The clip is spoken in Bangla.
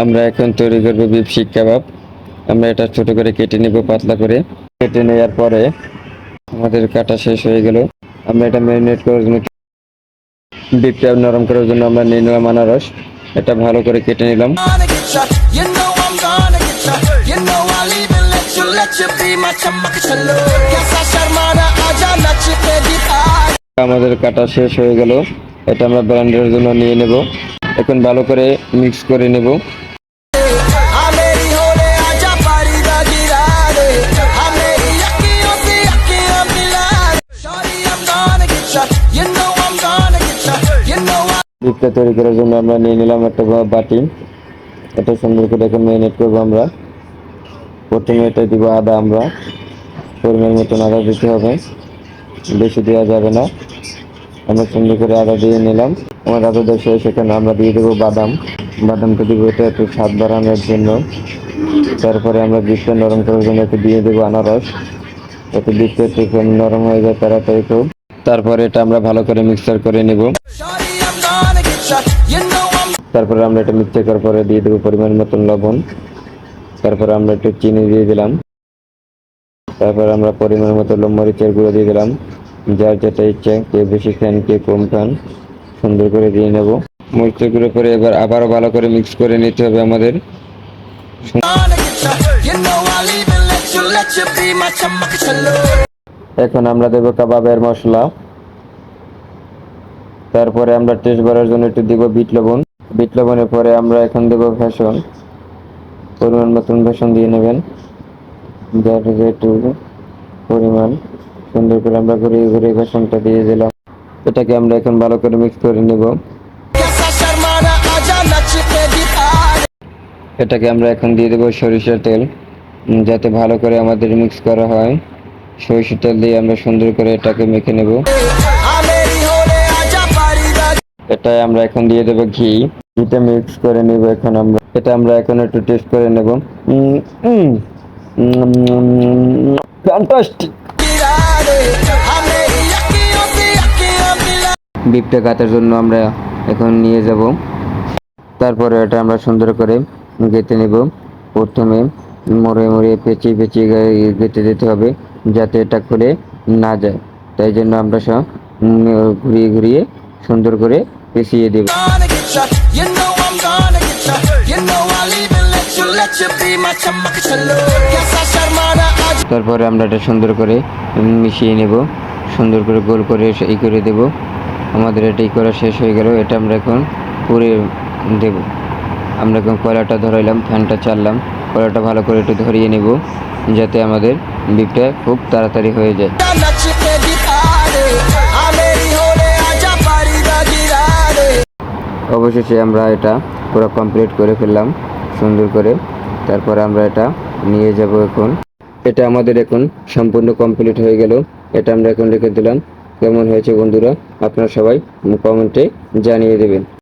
আমরা এখন তৈরি করব বিফ শিক কাবাব। আমরা এটা ছোট করে কেটে নেব পাতলা করে। কেটে নেওয়ার পরে আমাদের কাটা শেষ হয়ে গেল। আমরা এটা ম্যারিনেট করার জন্য বিফটা নরম করার জন্য আমরা নিয়ে নিলাম আনারস। এটা ভালো করে কেটে নিলাম. আমাদের কাটা শেষ হয়ে গেল। এটা আমরা ব্র্যান্ডের জন্য নিয়ে নেব। এখন ভালো করে মিক্স করে নেব। ডিপটা তৈরি করার জন্য আমরা নিয়ে নিলাম একটা বাটি। এটা সুন্দর করে এখন ম্যারিনেট করব আমরা। প্রথমে এটা দিব আদা আমরা। পরিমাণ মতন আদা দিতে হবে। বেশি দেওয়া যাবে না। আমরা সুন্দর করে আদা দিয়ে নিলাম। আমার আদা দেওয়া সেখানে আমরা দিয়ে দেবো বাদাম। বাদামটা দিব এটা একটু স্বাদ বাড়ানোর জন্য। তারপরে আমরা বিফটা নরম করার জন্য একটু দিয়ে দেবো আনারস। যাতে বিফটা একটু নরম হয়ে যায় তাড়াতাড়ি খুব। তারপরে এটা আমরা ভালো করে মিক্সার করে নেব। তারপরে আমরা এটা মিক্সার করার পরে দিয়ে দেবো পরিমাণ মতন লবণ। তারপরে আমরা একটু চিনি দিয়ে দিলাম। তারপর আমরা পরিমাণ মতো মরিচের গুঁড়ো দিয়ে দিলাম। যার যেটা ইচ্ছা, কে বেশি খান, কে কম খান, সুন্দর করে দিয়ে নেব। মরিচের গুঁড়ো করে এবার আবারও ভালো করে মিক্স করে নিতে হবে আমাদের. এখন আমরা দেবো কাবাবের মশলা। তারপরে আমরা টেস্ট বাড়ার জন্য একটু দিব বিট লবণ। বিট লবণের পরে আমরা এখন দেবো ভেষণ। পরিমাণ মতন ভেষণ দিয়ে নেবেন। যার একটু পরিমাণ। সুন্দর করে আমরা ঘুরিয়ে ঘুরিয়ে ঘোষণটা দিয়ে দিলাম এটাকে আমরা এখন ভালো করে মিক্স করে নেব এটাকে আমরা এখন দিয়ে দেবো সরিষার তেল যাতে ভালো করে আমাদের মিক্স করা হয় সরিষার তেল দিয়ে আমরা সুন্দর করে এটাকে মেখে নেব এটাই আমরা এখন দিয়ে দেবো ঘি ঘিটা মিক্স করে নেব এখন আমরা এটা আমরা এখন একটু টেস্ট করে নেব ফ্যান্টাস্টিক বিপটা কাটার জন্য আমরা এখন নিয়ে যাব তারপরে এটা আমরা সুন্দর করে গেঁথে নেব প্রথমে মরে মরে পেঁচিয়ে পেঁচিয়ে গেঁথে দিতে হবে যাতে এটা খুলে না যায় তাই জন্য আমরা সব ঘুরিয়ে ঘুরিয়ে সুন্দর করে পেঁচিয়ে দেব. You know I'll even let you, let you be my. Yes, I তারপরে আমরা এটা সুন্দর করে মিশিয়ে নেব। সুন্দর করে গোল করে এই করে দেব। আমাদের এটা এই করা শেষ হয়ে গেল। এটা আমরা এখন পুরে দেব। আমরা এখন কয়লাটা ধরাইলাম, ফ্যানটা চাললাম। কয়লাটা ভালো করে একটু ধরিয়ে নেব, যাতে আমাদের বিপটা খুব তাড়াতাড়ি হয়ে যায়। অবশেষে আমরা এটা পুরো কমপ্লিট করে ফেললাম সুন্দর করে। তারপর আমরা এটা নিয়ে যাব এখন। এটা আমাদের এখন সম্পূর্ণ কমপ্লিট হয়ে গেল। এটা আমরা এখন রেখে দিলাম। কেমন হয়েছে বন্ধুরা? আপনারা সবাই কমেন্টে জানিয়ে দেবেন।